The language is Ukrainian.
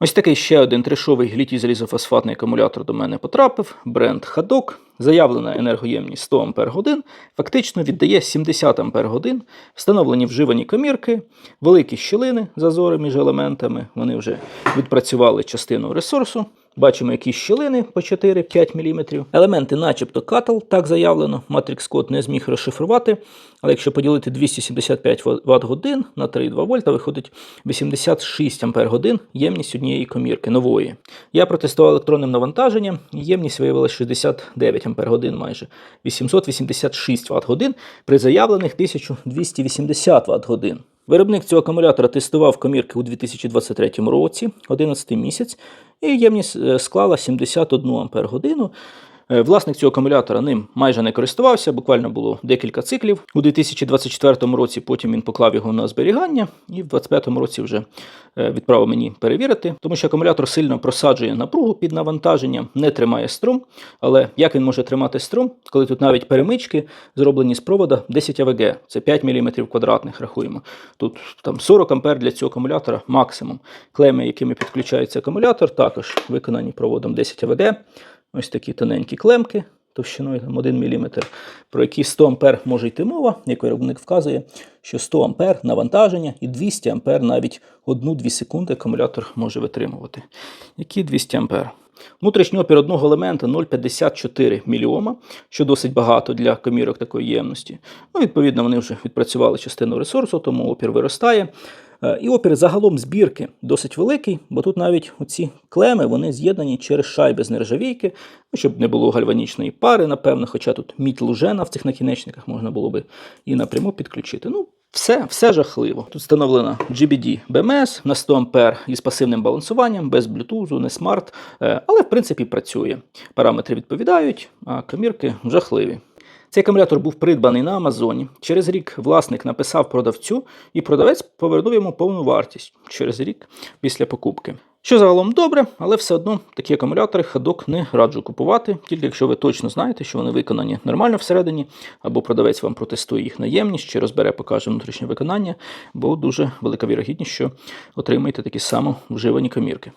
Ось такий ще один тришовий літій залізофосфатний акумулятор до мене потрапив. Бренд Хадок. Заявлена енергоємність 100 Ампер годин, фактично віддає 70 Ампер годин. Встановлені вживані комірки, великі щілини, зазори між елементами. Вони вже відпрацювали частину ресурсу. Бачимо, які щілини по 4-5 мм. Елементи, начебто катал, так заявлено. Matrix код не зміг розшифрувати. Але якщо поділити 275 Вт годин на 3,2 вольта, виходить 86 Ампер годин ємність однієї комірки нової. Я протестував електронним навантаженням, ємність виявилася 69 Ампер годин майже 886 Вт годин при заявлених 1280 Вт годин. Виробник цього акумулятора тестував комірки у 2023 році, 11 місяць, і ємність е, склала 71 Ампер годину. Е, Власник цього акумулятора ним майже не користувався, буквально було декілька циклів. У 2024 році потім він поклав його на зберігання, і в 2025 році вже е, відправив мені перевірити, тому що акумулятор сильно просаджує напругу під навантаженням, не тримає струм. Але як він може тримати струм, коли тут навіть перемички зроблені з провода 10 АВГ, це 5 мм квадратних, рахуємо. Тут там 40 ампер для цього акумулятора максимум. Клеми, якими підключається акумулятор, також виконані проводом 10 АВГ. Ось такі тоненькі клемки товщиною там, 1 мм, про які 100 ампер може йти мова, як виробник вказує, що 100 ампер навантаження і 200 ампер навіть 1-2 секунди акумулятор може витримувати. Які 200 ампер? Внутрішній опір одного елемента 0,54 мільйома, що досить багато для комірок такої ємності. Ну, відповідно, вони вже відпрацювали частину ресурсу, тому опір виростає. Е, І опір загалом збірки досить великий, бо тут навіть оці клеми вони з'єднані через шайби з нержавійки, ну, щоб не було гальванічної пари, напевно, хоча тут мідь лужена в цих накінечниках можна було би і напряму підключити. Ну, все, все жахливо. Тут встановлена GBD BMS на 100 А із пасивним балансуванням, без блютузу, не смарт, е, але в принципі працює. Параметри відповідають, а комірки жахливі. Цей акумулятор був придбаний на Амазоні. Через рік власник написав продавцю, і продавець повернув йому повну вартість через рік після покупки. Що загалом добре, але все одно такі акумулятори ходок не раджу купувати, тільки якщо ви точно знаєте, що вони виконані нормально всередині, або продавець вам протестує їх наємність, чи розбере, покаже внутрішнє виконання, бо дуже велика вірогідність, що отримаєте такі само вживані комірки.